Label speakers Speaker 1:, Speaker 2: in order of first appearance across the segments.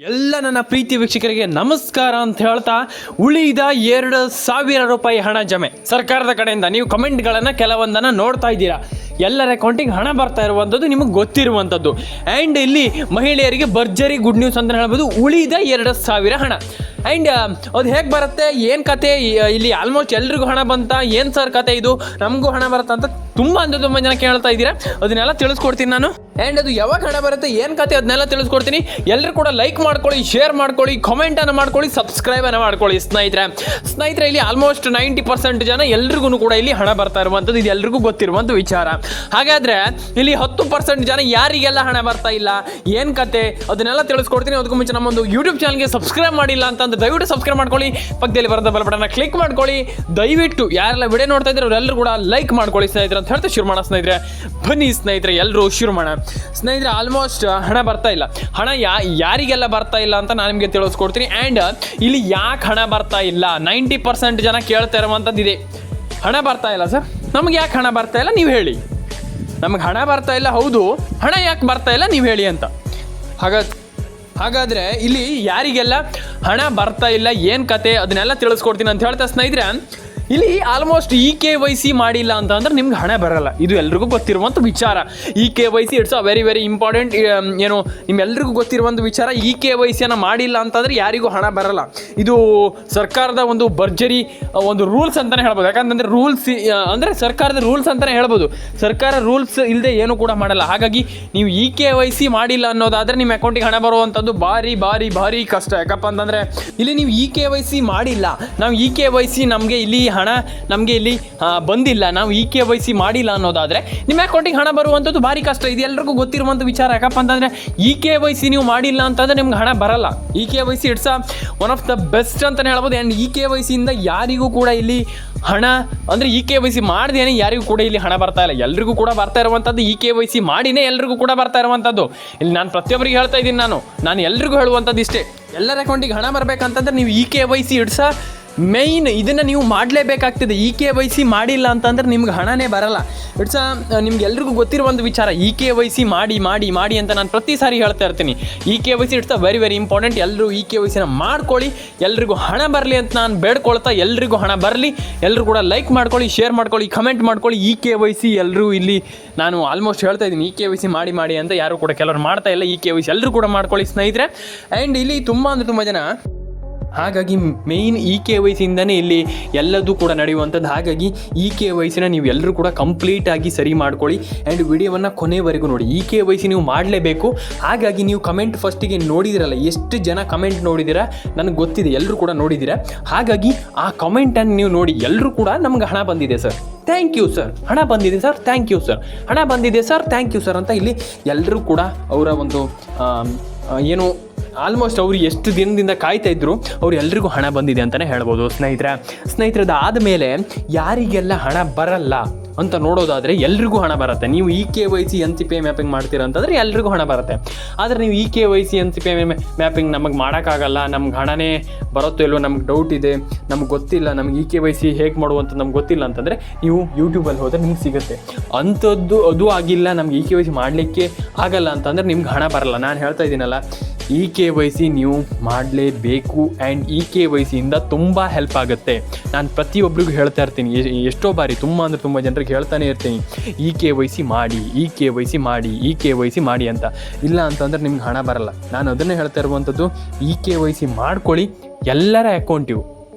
Speaker 1: ಎಲ್ಲ ನನ್ನ ಪ್ರೀತಿ ವೀಕ್ಷಕರಿಗೆ ನಮಸ್ಕಾರ ಅಂತ ಹೇಳ್ತಾ ಉಳಿದ ಎರಡು ಸಾವಿರ ರೂಪಾಯಿ ಹಣ ಜಮೆ ಸರ್ಕಾರದ ಕಡೆಯಿಂದ. ನೀವು ಕಮೆಂಟ್ಗಳನ್ನು ಕೆಲವೊಂದನ್ನು ನೋಡ್ತಾ ಇದ್ದೀರಾ. ಎಲ್ಲರ ಅಕೌಂಟಿಗೆ ಹಣ ಬರ್ತಾ ಇರುವಂಥದ್ದು ನಿಮಗೆ ಗೊತ್ತಿರುವಂಥದ್ದು. ಆ್ಯಂಡ್ ಇಲ್ಲಿ ಮಹಿಳೆಯರಿಗೆ ಭರ್ಜರಿ ಗುಡ್ ನ್ಯೂಸ್ ಅಂತ ಹೇಳ್ಬೋದು, ಉಳಿದ ಎರಡು ಸಾವಿರ ಹಣ. ಆ್ಯಂಡ್ ಅದು ಹೇಗೆ ಬರುತ್ತೆ? ಏನು ಕತೆ? ಇಲ್ಲಿ ಆಲ್ಮೋಸ್ಟ್ ಎಲ್ರಿಗೂ ಹಣ ಬಂತ? ಏನು ಸರ್ ಕತೆ ಇದು? ನಮಗೂ ಹಣ ಬರುತ್ತಾ ಅಂತ ತುಂಬ ಅಂದ್ರೆ ತುಂಬ ಜನ ಕೇಳ್ತಾ ಇದ್ದೀರಾ. ಅದನ್ನೆಲ್ಲ ತಿಳಿಸ್ಕೊಡ್ತೀನಿ ನಾನು. ಆ್ಯಂಡ್ ಅದು ಯಾವಾಗ ಹಣ ಬರುತ್ತೆ, ಏನು ಕತೆ ಅದನ್ನೆಲ್ಲ ತಿಳಿಸ್ಕೊಡ್ತೀನಿ. ಎಲ್ಲರೂ ಕೂಡ ಲೈಕ್ ಮಾಡ್ಕೊಳ್ಳಿ ಶೇರ್ ಮಾಡ್ಕೊಳ್ಳಿ ಕಮೆಂಟನ್ನು ಮಾಡ್ಕೊಳ್ಳಿ ಸಬ್ಸ್ಕ್ರೈಬನ್ನು ಮಾಡ್ಕೊಳ್ಳಿ ಸ್ನೇಹಿತರೆ. ಸ್ನೇಹಿತರೆ, ಇಲ್ಲಿ ಆಲ್ಮೋಸ್ಟ್ ನೈಂಟಿ ಪರ್ಸೆಂಟ್ ಜನ ಎಲ್ರಿಗೂ ಕೂಡ ಇಲ್ಲಿ ಹಣ ಬರ್ತಾ ಇರುವಂಥದ್ದು, ಇದು ಎಲ್ರಿಗೂ ಗೊತ್ತಿರುವಂಥ ವಿಚಾರ. ಹಾಗಾದರೆ ಇಲ್ಲಿ ಹತ್ತು ಪರ್ಸೆಂಟ್ ಜನ ಯಾರಿಗೆಲ್ಲ ಹಣ ಬರ್ತಾ ಇಲ್ಲ, ಏನು ಕತೆ? ಅದನ್ನೆಲ್ಲ ತಿಳಿಸ್ಕೊಡ್ತೀನಿ. ಅದಕ್ಕೂ ಮುಂಚೆ ನಮ್ಮೊಂದು ಯೂಟ್ಯೂಬ್ ಚಾನಲ್ಗೆ ಸಬ್ಸ್ಕ್ರೈಬ್ ಮಾಡಿಲ್ಲ ಅಂತಂದ್ರೆ ದಯವಿಟ್ಟು ಸಬ್ಸ್ಕ್ರೈಬ್ ಮಾಡ್ಕೊಳ್ಳಿ. ಪಕ್ಕದಲ್ಲಿ ಬರೋದ ಬಲ ಬಡನ ಕ್ಲಿಕ್ ಮಾಡ್ಕೊಳ್ಳಿ. ದಯವಿಟ್ಟು ಯಾರೆಲ್ಲ ವಿಡಿಯೋ ನೋಡ್ತಾ ಇದ್ರೆ ಅವರೆಲ್ಲರೂ ಕೂಡ ಲೈಕ್ ಮಾಡ್ಕೊಳ್ಳಿ ಸ್ನೇಹಿತರೆ ಅಂತ ಹೇಳ್ತಾ ಶುರು ಮಾಡೋಣ ಸ್ನೇಹಿತರೆ. ಬನ್ನಿ ಸ್ನೇಹಿತರೆ ಎಲ್ಲರೂ ಶುರು ಮಾಡೋಣ ಸ್ನೇಹಿತರೆ ಆಲ್ಮೋಸ್ಟ್ ಹಣ ಬರ್ತಾ ಇಲ್ಲ. ಹಣ ಯಾ, ಯಾರಿಗೆಲ್ಲ ಬರ್ತಾ ಇಲ್ಲ ಅಂತ ನಾನು ನಿಮಗೆ ತಿಳಿಸ್ಕೊಡ್ತೀನಿ. ಆ್ಯಂಡ್ ಇಲ್ಲಿ ಯಾಕೆ ಹಣ ಬರ್ತಾ ಇಲ್ಲ? ನೈಂಟಿ ಪರ್ಸೆಂಟ್ ಜನ ಕೇಳ್ತಾ ಇರುವಂಥದ್ದು ಇದೆ ಹಣ ಬರ್ತಾ ಇಲ್ಲ ಸರ್. ನಮ್ಗೆ ಯಾಕೆ ಹಣ ಬರ್ತಾ ಇಲ್ಲ? ನೀವು ಹೇಳಿ. ನಮಗೆ ಹಣ ಬರ್ತಾ ಇಲ್ಲ, ಹೌದು. ಹಣ ಯಾಕೆ ಬರ್ತಾ ಇಲ್ಲ, ನೀವು ಹೇಳಿ ಅಂತ. ಹಾಗಾದ್ರೆ ಹಾಗಾದರೆ ಇಲ್ಲಿ ಯಾರಿಗೆಲ್ಲ ಹಣ ಬರ್ತಾ ಇಲ್ಲ, ಏನು ಕತೆ, ಅದನ್ನೆಲ್ಲ ತಿಳಿಸ್ಕೊಡ್ತೀನಿ ಅಂತ ಹೇಳ್ತಾ ಸ್ನೇಹಿತರೆ ಇಲ್ಲಿ almost E K Y C ಮಾಡಿಲ್ಲ ಅಂತ ಅಂದ್ರೆ ನಿಮ್ಗೆ ಹಣ ಬರಲ್ಲ. ಇದು ಎಲ್ರಿಗೂ ಗೊತ್ತಿರುವಂಥ ವಿಚಾರ. E K Y C it's a very very important ಏನು ನಿಮ್ಮೆಲ್ರಿಗೂ ಗೊತ್ತಿರುವಂಥ ವಿಚಾರ. ಇ ಕೆ ವೈ ಸಿಯನ್ನು ಮಾಡಿಲ್ಲ ಅಂತಂದ್ರೆ ಯಾರಿಗೂ ಹಣ ಬರಲ್ಲ. ಇದು ಸರ್ಕಾರದ ಒಂದು ಭರ್ಜರಿ ಒಂದು ರೂಲ್ಸ್ ಅಂತಲೇ ಹೇಳ್ಬೋದು. ಯಾಕಂತಂದ್ರೆ ರೂಲ್ಸ್ ಅಂದರೆ ಸರ್ಕಾರದ ರೂಲ್ಸ್ ಅಂತಲೇ ಹೇಳ್ಬೋದು. ಸರ್ಕಾರ ರೂಲ್ಸ್ ಇಲ್ಲದೆ ಏನು ಕೂಡ ಮಾಡಲ್ಲ. ಹಾಗಾಗಿ ನೀವು ಇ ಕೆ ವೈ ಸಿ ಮಾಡಿಲ್ಲ ಅನ್ನೋದಾದರೆ ನಿಮ್ಮ ಅಕೌಂಟಿಗೆ ಹಣ ಬರುವಂಥದ್ದು ಭಾರಿ ಭಾರಿ ಭಾರಿ ಕಷ್ಟ. ಯಾಕಪ್ಪ ಅಂತಂದರೆ ಇಲ್ಲಿ ನೀವು ಇ ಕೆ ವೈ ಸಿ ಮಾಡಿಲ್ಲ. ನಾವು ಇ ಕೆ ವೈ ಸಿ ನಮಗೆ ಇಲ್ಲಿ ಹಣ ನಮಗೆ ಇಲ್ಲಿ ಬಂದಿಲ್ಲ. ನಾವು ಇ ಕೆ ವೈ ಸಿ ಮಾಡಿಲ್ಲ ಅನ್ನೋದಾದರೆ ನಿಮ್ಮ ಅಕೌಂಟಿಗೆ ಹಣ ಬರುವಂಥದ್ದು ಭಾರಿ ಕಷ್ಟ. ಇದು ಎಲ್ಲರಿಗೂ ಗೊತ್ತಿರುವಂಥ ವಿಚಾರ. ಯಾಕಪ್ಪ ಅಂತಂದರೆ ಇ ಕೆ ವೈ ಸಿ ನೀವು ಮಾಡಿಲ್ಲ ಅಂತಂದರೆ ನಿಮ್ಗೆ ಹಣ ಬರಲ್ಲ. E K Y C it's one of the best ಅಂತಲೇ ಹೇಳ್ಬೋದು. ಆ್ಯಂಡ್ ಇ ಕೆ ವೈ ಸಿಯಿಂದ ಯಾರಿಗೂ ಕೂಡ ಇಲ್ಲಿ ಹಣ, ಅಂದರೆ ಇ ಕೆ ವೈ ಸಿ ಮಾಡ್ದೇನೆ ಯಾರಿಗೂ ಕೂಡ ಇಲ್ಲಿ ಹಣ ಬರ್ತಾ ಇಲ್ಲ. ಎಲ್ರಿಗೂ ಕೂಡ ಬರ್ತಾ ಇರುವಂಥದ್ದು ಇ ಕೆ ವೈ ಸಿ ಮಾಡಿನೇ ಎಲ್ರಿಗೂ ಕೂಡ ಬರ್ತಾ ಇರುವಂಥದ್ದು. ಇಲ್ಲಿ ನಾನು ಪ್ರತಿಯೊಬ್ಬರಿಗೆ ಹೇಳ್ತಾ ಇದ್ದೀನಿ ನಾನು. ನಾನು ಎಲ್ರಿಗೂ ಹೇಳುವಂಥದ್ದು ಇಷ್ಟೇ. ಎಲ್ಲರ ಅಕೌಂಟಿಗೆ ಹಣ ಬರಬೇಕಂತಂದ್ರೆ ನೀವು E K Y C it's main ಇದನ್ನು ನೀವು ಮಾಡಲೇಬೇಕಾಗ್ತದೆ. ಇ ಕೆ ವೈ ಸಿ ಮಾಡಿಲ್ಲ ಅಂತಂದ್ರೆ ನಿಮ್ಗೆ ಹಣನೇ ಬರಲ್ಲ. ಇಟ್ಸ್ ನಿಮ್ಗೆ ಎಲ್ರಿಗೂ ಒಂದು ವಿಚಾರ. ಇ ಕೆ ವೈ ಸಿ ಮಾಡಿ ಮಾಡಿ ಮಾಡಿ ಅಂತ ನಾನು ಪ್ರತಿ ಸಾರಿ ಹೇಳ್ತಾ ಇರ್ತೀನಿ. E K Y C it's very very important ಎಲ್ಲರೂ ಇ ಕೆ ವೈ ಸಿನ ಮಾಡ್ಕೊಳ್ಳಿ. ಎಲ್ರಿಗೂ ಹಣ ಬರಲಿ ಅಂತ ನಾನು ಬೇಡ್ಕೊಳ್ತಾ ಎಲ್ರಿಗೂ ಹಣ ಬರಲಿ. ಎಲ್ಲರೂ ಕೂಡ ಲೈಕ್ ಮಾಡ್ಕೊಳ್ಳಿ ಶೇರ್ ಮಾಡ್ಕೊಳ್ಳಿ ಕಮೆಂಟ್ ಮಾಡ್ಕೊಳ್ಳಿ. ಇ ಕೆ ವೈ ಸಿ ಎಲ್ಲರೂ ಇಲ್ಲಿ ನಾನು ಆಲ್ಮೋಸ್ಟ್ ಹೇಳ್ತಾ ಇದ್ದೀನಿ. ಇ ಕೆ ವೈ ಸಿ ಮಾಡಿ ಮಾಡಿ ಅಂತ ಯಾರು ಕೂಡ ಕೆಲವರು ಮಾಡ್ತಾ ಇಲ್ಲ. ಇ ಕೆ ವೈ ಸಿ ಎಲ್ಲರೂ ಕೂಡ ಮಾಡ್ಕೊಳ್ಳಿ ಸ್ನೇಹಿತರೆ. ಆ್ಯಂಡ್ ಇಲ್ಲಿ ತುಂಬ ಅಂದರೆ ತುಂಬ ಜನ ಹಾಗಾಗಿ ಮೇಯ್ನ್ ಇ ಕೆ ವೈ ಸಿಯಿಂದನೇ ಇಲ್ಲಿ ಎಲ್ಲದೂ ಕೂಡ ನಡೆಯುವಂಥದ್ದು. ಹಾಗಾಗಿ ಇ ಕೆ ವೈಸಿನ ನೀವು ಎಲ್ಲರೂ ಕೂಡ ಕಂಪ್ಲೀಟಾಗಿ ಸರಿ ಮಾಡ್ಕೊಳ್ಳಿ. ಆ್ಯಂಡ್ ವಿಡಿಯೋವನ್ನು ಕೊನೆವರೆಗೂ ನೋಡಿ. ಇ ಕೆ ವೈಸಿ ನೀವು ಮಾಡಲೇಬೇಕು. ಹಾಗಾಗಿ ನೀವು ಕಮೆಂಟ್ ಫಸ್ಟಿಗೆ ನೋಡಿದಿರಲ್ಲ, ಎಷ್ಟು ಜನ ಕಮೆಂಟ್ ನೋಡಿದಿರ? ನನಗೆ ಗೊತ್ತಿದೆ ಎಲ್ಲರೂ ಕೂಡ ನೋಡಿದಿರ? ಹಾಗಾಗಿ ಆ ಕಮೆಂಟನ್ನು ನೀವು ನೋಡಿ ಎಲ್ಲರೂ ಕೂಡ ನಮ್ಗೆ ಹಣ ಬಂದಿದೆ ಸರ್ ಥ್ಯಾಂಕ್ ಯು ಸರ್ ಹಣ ಬಂದಿದೆ ಸರ್ ಥ್ಯಾಂಕ್ ಯು ಸರ್ ಹಣ ಬಂದಿದೆ ಸರ್ ಥ್ಯಾಂಕ್ ಯು ಸರ್ ಅಂತ ಇಲ್ಲಿ ಎಲ್ಲರೂ ಕೂಡ ಅವರ ಒಂದು ಏನು ಆಲ್ಮೋಸ್ಟ್ ಅವರು ಎಷ್ಟು ದಿನದಿಂದ ಕಾಯ್ತಾ ಇದ್ರು, ಅವ್ರು ಎಲ್ರಿಗೂ ಹಣ ಬಂದಿದೆ ಅಂತಲೇ ಹೇಳ್ಬೋದು. ಸ್ನೇಹಿತರೆ ಸ್ನೇಹಿತರದ ಆದಮೇಲೆ ಯಾರಿಗೆಲ್ಲ ಹಣ ಬರಲ್ಲ ಅಂತ ನೋಡೋದಾದರೆ ಎಲ್ರಿಗೂ ಹಣ ಬರುತ್ತೆ. ನೀವು E K Y C N C pay mapping ಮಾಡ್ತೀರಾ ಅಂತಂದರೆ ಎಲ್ರಿಗೂ ಹಣ ಬರುತ್ತೆ. ಆದರೆ ನೀವು E K Y C N C pay mapping ನಮಗೆ ಮಾಡೋಕ್ಕಾಗಲ್ಲ, ನಮ್ಗೆ ಹಣನೇ ಬರುತ್ತೋ ಇಲ್ವೋ ನಮ್ಗೆ ಡೌಟ್ ಇದೆ, ನಮ್ಗೆ ಗೊತ್ತಿಲ್ಲ, ನಮ್ಗೆ ಇ ಕೆ ವೈ ಸಿ ಹೇಗೆ ಮಾಡುವಂತ ನಮ್ಗೆ ಗೊತ್ತಿಲ್ಲ ಅಂತಂದರೆ ನೀವು ಯೂಟ್ಯೂಬಲ್ಲಿ ಹೋದರೆ ನಿಮ್ಗೆ ಸಿಗುತ್ತೆ. ಅಂಥದ್ದು ಅದು ಆಗಿಲ್ಲ, ನಮ್ಗೆ ಇ ಕೆ ವೈ ಸಿ ಮಾಡಲಿಕ್ಕೆ ಆಗಲ್ಲ ಅಂತಂದರೆ ನಿಮ್ಗೆ ಹಣ ಬರಲ್ಲ. ನಾನು ಹೇಳ್ತಾ ಇದ್ದೀನಲ್ಲ ಇ ಕೆ ವೈ ಸಿ ನೀವು ಮಾಡಲೇಬೇಕು ಆ್ಯಂಡ್ ಇ ಕೆ ವೈ ಸಿಯಿಂದ ತುಂಬ ಹೆಲ್ಪ್ ಆಗುತ್ತೆ. ನಾನು ಪ್ರತಿಯೊಬ್ಬರಿಗೂ ಹೇಳ್ತಾ ಇರ್ತೀನಿ, ಎಷ್ಟೋ ಬಾರಿ, ತುಂಬ ಅಂದರೆ ತುಂಬ ಜನರಿಗೆ ಹೇಳ್ತಾನೆ ಇರ್ತೀನಿ. ಈ ಕೆ ವೈ ಸಿ ಮಾಡಿ, ಈ ಕೆ ವೈ ಸಿ ಮಾಡಿ, ಈ ಕೆ ವೈ ಸಿ ಮಾಡಿ ಅಂತ. ಇಲ್ಲ ಅಂತಂದ್ರೆ ನಿಮ್ಗೆ ಹಣ ಬರಲ್ಲ. ನಾನು ಅದನ್ನೇ ಹೇಳ್ತಾ ಇರುವಂಥದ್ದು, ಈ ಕೆ ವೈ ಸಿ ಮಾಡ್ಕೊಳ್ಳಿ. ಎಲ್ಲರ ಅಕೌಂಟಿವು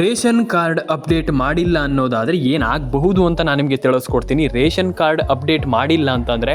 Speaker 1: ರೇಷನ್ ಕಾರ್ಡ್ ಅಪ್ಡೇಟ್ ಮಾಡಿಲ್ಲ ಅನ್ನೋದಾದರೆ ಏನಾಗಬಹುದು ಅಂತ ನಾನು ನಿಮಗೆ ತಿಳಿಸ್ಕೊಡ್ತೀನಿ. ರೇಷನ್ ಕಾರ್ಡ್ ಅಪ್ಡೇಟ್ ಮಾಡಿಲ್ಲ ಅಂತಂದರೆ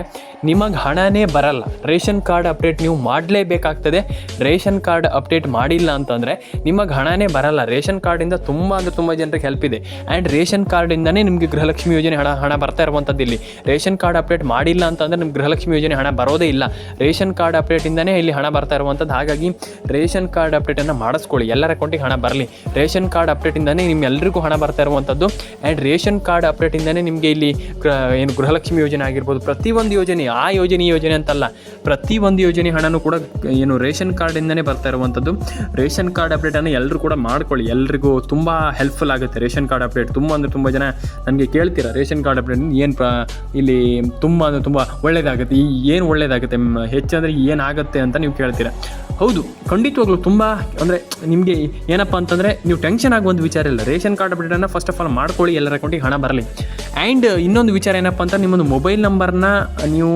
Speaker 1: ನಿಮಗೆ ಹಣನೇ ಬರಲ್ಲ. ರೇಷನ್ ಕಾರ್ಡ್ ಅಪ್ಡೇಟ್ ನೀವು ಮಾಡಲೇಬೇಕಾಗ್ತದೆ. ರೇಷನ್ ಕಾರ್ಡ್ ಅಪ್ಡೇಟ್ ಮಾಡಿಲ್ಲ ಅಂತಂದರೆ ನಿಮಗೆ ಹಣನೇ ಬರಲ್ಲ. ರೇಷನ್ ಕಾರ್ಡಿಂದ ತುಂಬ ಅಂದರೆ ತುಂಬ ಜನರಿಗೆ ಹೆಲ್ಪ್ ಇದೆ. ಆ್ಯಂಡ್ ರೇಷನ್ ಕಾರ್ಡಿಂದನೇ ನಿಮಗೆ ಗೃಹಲಕ್ಷ್ಮಿ ಯೋಜನೆ ಹಣ ಹಣ ಬರ್ತಾ ಇರುವಂಥದ್ದು ಇಲ್ಲಿ. ರೇಷನ್ ಕಾರ್ಡ್ ಅಪ್ಡೇಟ್ ಮಾಡಿಲ್ಲ ಅಂತಂದರೆ ನಿಮ್ಗೆ ಗೃಹಲಕ್ಷ್ಮಿ ಯೋಜನೆ ಹಣ ಬರೋದೇ ಇಲ್ಲ. ರೇಷನ್ ಕಾರ್ಡ್ ಅಪ್ಡೇಟಿಂದನೇ ಇಲ್ಲಿ ಹಣ ಬರ್ತಾ ಇರುವಂಥದ್ದು ಹಾಗಾಗಿ ರೇಷನ್ ಕಾರ್ಡ್ ಅಪ್ಡೇಟನ್ನು ಮಾಡಿಸ್ಕೊಳ್ಳಿ. ಎಲ್ಲರ ಅಕೌಂಟಿಗೆ ಹಣ ಬರಲಿ. ರೇಷನ್ ಕಾರ್ಡ್ ಅಪ್ಡೇಟಿಂದನೇ ನಿಮ್ಮೆಲ್ಲರಿಗೂ ಹಣ ಬರ್ತಾ ಇರುವಂಥದ್ದು. ಆ್ಯಂಡ್ ರೇಷನ್ ಕಾರ್ಡ್ ಅಪ್ಡೇಟಿಂದನೇ ನಿಮಗೆ ಇಲ್ಲಿ ಏನು ಗೃಹಲಕ್ಷ್ಮಿ ಯೋಜನೆ ಆಗಿರ್ಬೋದು, ಪ್ರತಿಯೊಂದು ಯೋಜನೆ, ಆ ಯೋಜನೆ ಯೋಜನೆ ಅಂತಲ್ಲ, ಪ್ರತಿಯೊಂದು ಯೋಜನೆ ಹಣನೂ ಕೂಡ ಏನು ರೇಷನ್ ಕಾರ್ಡಿಂದನೇ ಬರ್ತಾ ಇರುವಂಥದ್ದು. ರೇಷನ್ ಕಾರ್ಡ್ ಅಪ್ಡೇಟನ್ನು ಎಲ್ಲರೂ ಕೂಡ ಮಾಡ್ಕೊಳ್ಳಿ. ಎಲ್ರಿಗೂ ತುಂಬ ಹೆಲ್ಪ್ಫುಲ್ ಆಗುತ್ತೆ ರೇಷನ್ ಕಾರ್ಡ್ ಅಪ್ಡೇಟ್ ತುಂಬ ಅಂದರೆ ತುಂಬ ಜನ ನನಗೆ ಕೇಳ್ತೀರಾ, ರೇಷನ್ ಕಾರ್ಡ್ ಅಪ್ಡೇಟ್ ಏನು ಪ್ರ, ಇಲ್ಲಿ ತುಂಬ ಅಂದರೆ ತುಂಬ ಒಳ್ಳೆಯದಾಗುತ್ತೆ ಈ ಏನು ಒಳ್ಳೆಯದಾಗುತ್ತೆ ಹೆಚ್ಚಂದರೆ ಏನಾಗುತ್ತೆ ಅಂತ ನೀವು ಕೇಳ್ತೀರಾ. ಹೌದು, ಖಂಡಿತವಾಗ್ಲೂ ತುಂಬ ಅಂದರೆ ನಿಮಗೆ ಏನಪ್ಪ ಅಂತಂದರೆ ನೀವು ಟೆನ್ಷನ್ ಆಗುವಂಥ ವಿಚಾರ ಇಲ್ಲ. ರೇಷನ್ ಕಾರ್ಡ್ ಅಪ್ಡೇಟನ್ನು ಫಸ್ಟ್ ಆಫ್ ಆಲ್ ಮಾಡ್ಕೊಳ್ಳಿ ಎಲ್ಲರ ಅಕೌಂಟಿಗೆ ಹಣ ಬರಲಿ. ಆ್ಯಂಡ್ ಇನ್ನೊಂದು ವಿಚಾರ ಏನಪ್ಪ ಅಂತ ನಿಮ್ಮೊಂದು ಮೊಬೈಲ್ ನಂಬರ್ನ ನೀವು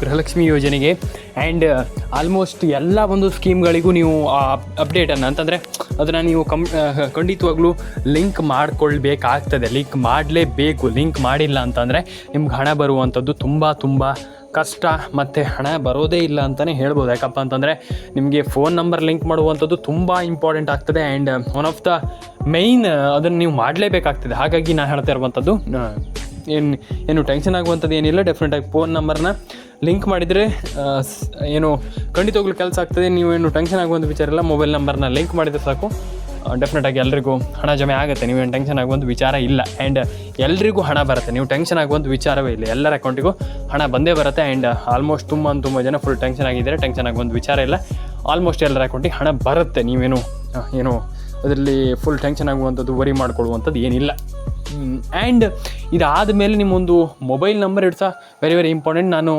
Speaker 1: ಗೃಹಲಕ್ಷ್ಮಿ ಯೋಜನೆಗೆ ಆ್ಯಂಡ್ ಆಲ್ಮೋಸ್ಟ್ ಎಲ್ಲ ಒಂದು ಸ್ಕೀಮ್ಗಳಿಗೂ ನೀವು ಅಪ್ಡೇಟನ್ನು ಅಂತಂದರೆ ಅದನ್ನು ನೀವು ಆ, ಖಂಡಿತವಾಗ್ಲೂ ಲಿಂಕ್ ಮಾಡಿಕೊಳ್ಬೇಕಾಗ್ತದೆ. ಲಿಂಕ್ ಮಾಡಲೇಬೇಕು. ಲಿಂಕ್ ಮಾಡಿಲ್ಲ ಅಂತಂದರೆ ನಿಮ್ಗೆ ಹಣ ಬರುವಂಥದ್ದು ತುಂಬ ತುಂಬ ಕಷ್ಟ ಮತ್ತು ಹಣ ಬರೋದೇ ಇಲ್ಲ ಅಂತಲೇ ಹೇಳ್ಬೋದು. ಯಾಕಪ್ಪ ಅಂತಂದರೆ ನಿಮಗೆ ಫೋನ್ ನಂಬರ್ ಲಿಂಕ್ ಮಾಡುವಂಥದ್ದು ತುಂಬ ಇಂಪಾರ್ಟೆಂಟ್ ಆಗ್ತದೆ and one of the main ಅದನ್ನು ನೀವು ಮಾಡಲೇಬೇಕಾಗ್ತದೆ. ಹಾಗಾಗಿ ನಾನು ಹೇಳ್ತಾ ಇರುವಂಥದ್ದು ಏನು ಏನು ಟೆನ್ಷನ್ ಆಗುವಂಥದ್ದು ಏನಿಲ್ಲ. ಡೆಫಿನೆಟಾಗಿ ಫೋನ್ ನಂಬರ್ನ ಲಿಂಕ್ ಮಾಡಿದರೆ ಏನು ಖಂಡಿತವಾಗ್ಲೂ ಕೆಲಸ ಆಗ್ತದೆ. ನೀವು ಏನು ಟೆನ್ಷನ್ ಆಗುವಂಥ ವಿಚಾರ ಇಲ್ಲ. ಮೊಬೈಲ್ ನಂಬರ್ನ ಲಿಂಕ್ ಮಾಡಿದರೆ ಸಾಕು. ಡೆಫಿನೆಟಾಗಿ ಎಲ್ರಿಗೂ ಹಣ ಜಮೆ ಆಗುತ್ತೆ. ನೀವೇನು ಟೆನ್ಷನ್ ಆಗುವಂಥ ವಿಚಾರ ಇಲ್ಲ. ಆ್ಯಂಡ್ ಎಲ್ರಿಗೂ ಹಣ ಬರುತ್ತೆ. ನೀವು ಟೆನ್ಷನ್ ಆಗುವಂಥ ವಿಚಾರವೇ ಇಲ್ಲ. ಎಲ್ಲರ ಅಕೌಂಟಿಗೂ ಹಣ ಬಂದೇ ಬರುತ್ತೆ. ಆ್ಯಂಡ್ ಆಲ್ಮೋಸ್ಟ್ ತುಂಬ ತುಂಬ ಜನ ಫುಲ್ ಟೆನ್ಷನ್ ಆಗಿದ್ದಾರೆ. ಟೆನ್ಷನ್ ಆಗುವಂಥ ವಿಚಾರ ಇಲ್ಲ. ಆಲ್ಮೋಸ್ಟ್ ಎಲ್ಲರ ಅಕೌಂಟಿಗೆ ಹಣ ಬರುತ್ತೆ. ನೀವೇನು ಏನು ಅದರಲ್ಲಿ ಫುಲ್ ಟೆನ್ಷನ್ ಆಗುವಂಥದ್ದು ವರಿ ಮಾಡ್ಕೊಳ್ಳುವಂಥದ್ದು ಏನಿಲ್ಲ. ಆ್ಯಂಡ್ ಇದಾದ ಮೇಲೆ ನಿಮ್ಮೊಂದು mobile number it's very very important ನಾನು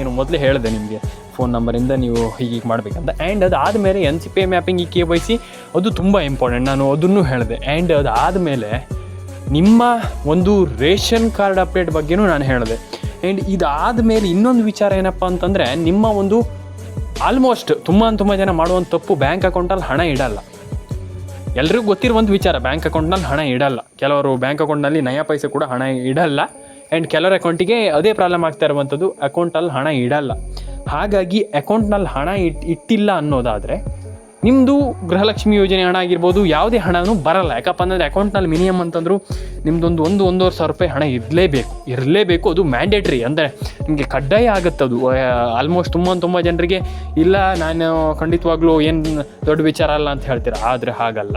Speaker 1: ಏನು ಮೊದಲೇ ಹೇಳಿದೆ ನಿಮಗೆ. ಫೋನ್ ನಂಬರಿಂದ ನೀವು ಹೀಗೆ ಮಾಡಬೇಕಂತ. ಆ್ಯಂಡ್ ಅದಾದಮೇಲೆ N C P mapping E K Y C ಅದು ತುಂಬ ಇಂಪಾರ್ಟೆಂಟ್ ನಾನು ಅದನ್ನು ಹೇಳಿದೆ. ಆ್ಯಂಡ್ ಅದಾದಮೇಲೆ ನಿಮ್ಮ ಒಂದು ರೇಷನ್ ಕಾರ್ಡ್ ಅಪ್ಡೇಟ್ ಬಗ್ಗೆನೂ ನಾನು ಹೇಳಿದೆ. ಆ್ಯಂಡ್ ಇದಾದ ಮೇಲೆ ಇನ್ನೊಂದು ವಿಚಾರ ಏನಪ್ಪ ಅಂತಂದರೆ, ನಿಮ್ಮ ಒಂದು ಆಲ್ಮೋಸ್ಟ್ ತುಂಬ ತುಂಬ ಜನ ಮಾಡುವಂಥ ತಪ್ಪು ಬ್ಯಾಂಕ್ ಅಕೌಂಟಲ್ಲಿ ಹಣ ಇಡಲ್ಲ. ಎಲ್ರಿಗೂ ಗೊತ್ತಿರುವಂಥ ವಿಚಾರ ಬ್ಯಾಂಕ್ ಅಕೌಂಟ್ನಲ್ಲಿ ಹಣ ಇಡಲ್ಲ. ಕೆಲವರು ಬ್ಯಾಂಕ್ ಅಕೌಂಟ್ನಲ್ಲಿ ನಯ ಪೈಸೆ ಕೂಡ ಹಣ ಇಡಲ್ಲ. ಆ್ಯಂಡ್ ಕೆಲವರ ಅಕೌಂಟಿಗೆ ಅದೇ ಪ್ರಾಬ್ಲಮ್ ಆಗ್ತಾ ಇರುವಂಥದ್ದು ಅಕೌಂಟಲ್ಲಿ ಹಣ ಇಡಲ್ಲ. ಹಾಗಾಗಿ ಅಕೌಂಟ್ನಲ್ಲಿ ಹಣ ಇಟ್, ಇಟ್ಟಿಲ್ಲ ಅನ್ನೋದಾದರೆ ನಿಮ್ಮದು ಗೃಹಲಕ್ಷ್ಮಿ ಯೋಜನೆ ಹಣ ಆಗಿರ್ಬೋದು, ಯಾವುದೇ ಹಣನೂ ಬರಲ್ಲ. ಯಾಕಪ್ಪ ಅಂದರೆ ಅಕೌಂಟ್ನಲ್ಲಿ ಮಿನಿಮಮ್ ಅಂತಂದರೂ ನಿಮ್ಮದೊಂದು ಒಂದು, ಒಂದೂವರೆ ಸಾವಿರ ರೂಪಾಯಿ ಹಣ ಇರಲೇಬೇಕು. ಇರಲೇಬೇಕು, ಅದು ಮ್ಯಾಂಡೇಟ್ರಿ ಅಂದರೆ ನಿಮಗೆ ಕಡ್ಡಾಯ ಆಗುತ್ತೆ ಅದು. ಆಲ್ಮೋಸ್ಟ್ ತುಂಬ ತುಂಬ ಜನರಿಗೆ ಇಲ್ಲ, ನಾನು ಖಂಡಿತವಾಗ್ಲೂ ಏನು ದೊಡ್ಡ ವಿಚಾರ ಅಲ್ಲ ಅಂತ ಹೇಳ್ತೀರ? ಆದರೆ ಹಾಗಲ್ಲ.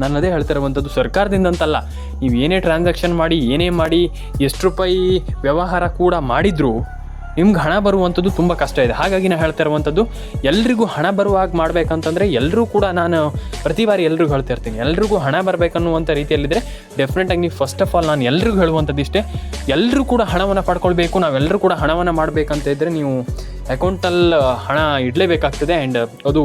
Speaker 1: ನಾನು ಅದೇ ಹೇಳ್ತಾ ಇರುವಂಥದ್ದು ಸರ್ಕಾರದಿಂದ ಅಂತಲ್ಲ ನೀವು ಏನೇ ಟ್ರಾನ್ಸಾಕ್ಷನ್ ಮಾಡಿ, ಏನೇ ಮಾಡಿ, ಎಷ್ಟು ರೂಪಾಯಿ ವ್ಯವಹಾರ ಕೂಡ ಮಾಡಿದರೂ ನಿಮ್ಗೆ ಹಣ ಬರುವಂಥದ್ದು ತುಂಬ ಕಷ್ಟ ಇದೆ. ಹಾಗಾಗಿ ನಾನು ಹೇಳ್ತಾ ಇರುವಂಥದ್ದು, ಎಲ್ರಿಗೂ ಹಣ ಬರುವಾಗ ಮಾಡಬೇಕಂತಂದರೆ ಎಲ್ಲರೂ ಕೂಡ ನಾನು ಪ್ರತಿ ಬಾರಿ ಎಲ್ರಿಗೂ ಹೇಳ್ತಾ ಇರ್ತೀನಿ. ಎಲ್ರಿಗೂ ಹಣ ಬರಬೇಕನ್ನುವಂಥ ರೀತಿಯಲ್ಲಿದ್ದರೆ ಡೆಫಿನೆಟಾಗಿ ನೀವು ಫಸ್ಟ್ ಆಫ್ ಆಲ್ ನಾನು ಎಲ್ರಿಗೂ ಹೇಳುವಂಥದ್ದು ಇಷ್ಟೇ. ಎಲ್ಲರೂ ಕೂಡ ಹಣವನ್ನು ಪಡ್ಕೊಳ್ಬೇಕು ನಾವೆಲ್ಲರೂ ಕೂಡ ಹಣವನ್ನು ಮಾಡಬೇಕಂತ ಇದ್ದರೆ ನೀವು ಅಕೌಂಟಲ್ಲಿ ಹಣ ಇಡಲೇಬೇಕಾಗ್ತದೆ. ಆ್ಯಂಡ್ ಅದು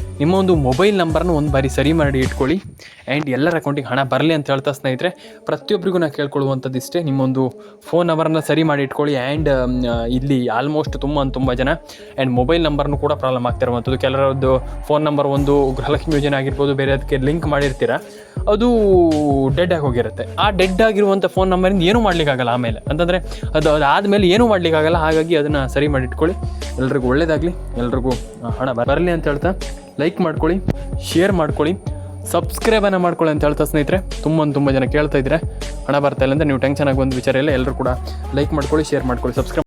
Speaker 1: ನಿಮ್ಮ ಒಂದು ಮೊಬೈಲ್ ನಂಬರ್ನ ಒಂದು ಬಾರಿ ಸರಿ ಮಾಡಿ ಇಟ್ಕೊಳ್ಳಿ. ಆ್ಯಂಡ್ ಎಲ್ಲರ ಅಕೌಂಟಿಗೆ ಹಣ ಬರಲಿ ಅಂತ ಹೇಳ್ತಾ ಸ್ನೇಹಿತರೆ ಪ್ರತಿಯೊಬ್ಬರಿಗೂ ನಾನು ಕೇಳ್ಕೊಳ್ಳುವಂಥದ್ದು ಇಷ್ಟೇ. ನಿಮ್ಮೊಂದು ಫೋನ್ ನಂಬರನ್ನ ಸರಿ ಮಾಡಿ ಇಟ್ಕೊಳ್ಳಿ. ಆ್ಯಂಡ್ ಇಲ್ಲಿ ಆಲ್ಮೋಸ್ಟ್ ತುಂಬ ತುಂಬ ಜನ. ಆ್ಯಂಡ್ ಮೊಬೈಲ್ ನಂಬರ್ನು ಕೂಡ ಪ್ರಾಬ್ಲಮ್ ಆಗ್ತಿರುವಂಥದ್ದು ಕೆಲವರದ್ದು ಫೋನ್ ನಂಬರ್ ಒಂದು ಗೃಹಲಕ್ಷ್ಮಿ ಯೋಜನೆ ಆಗಿರ್ಬೋದು, ಬೇರೆ ಅದಕ್ಕೆ ಲಿಂಕ್ ಮಾಡಿರ್ತೀರ, ಅದು ಡೆಡ್ ಆಗಿ ಹೋಗಿರುತ್ತೆ. ಆ ಡೆಡ್ ಆಗಿರುವಂಥ ಫೋನ್ ನಂಬರಿಂದ ಏನೂ ಮಾಡಲಿಕ್ಕಾಗಲ್ಲ ಆಮೇಲೆ. ಅಂತಂದರೆ ಅದು ಅದಾದಮೇಲೆ ಏನೂ ಮಾಡಲಿಕ್ಕಾಗಲ್ಲ ಹಾಗಾಗಿ ಅದನ್ನು ಸರಿ ಮಾಡಿ ಇಟ್ಕೊಳ್ಳಿ. ಎಲ್ರಿಗೂ ಒಳ್ಳೆಯದಾಗಲಿ ಎಲ್ರಿಗೂ ಹಣ ಬರಲಿ ಅಂತ ಹೇಳ್ತಾ ಲೈಕ್ ಮಾಡ್ಕೊಳ್ಳಿ ಶೇರ್ ಮಾಡ್ಕೊಳ್ಳಿ ಸಬ್ಸ್ಕ್ರೈಬನ್ನು ಮಾಡ್ಕೊಳ್ಳಿ ಅಂತ ಹೇಳ್ತಾ ಸ್ನೇಹಿತರೆ, ತುಂಬ ತುಂಬ ಜನ ಕೇಳ್ತಾ ಇದ್ರೆ, ಹಣ ಬರ್ತಾ ಇಲ್ಲ ಅಂತ ನೀವು ಟೆನ್ಷನ್ ಒಂದು ವಿಚಾರ ಇಲ್ಲ ಎಲ್ಲರೂ ಕೂಡ ಲೈಕ್ ಮಾಡ್ಕೊಳ್ಳಿ ಶೇರ್ ಮಾಡ್ಕೊಳ್ಳಿ ಸಬ್ಸ್ಕ್ರೈಬ್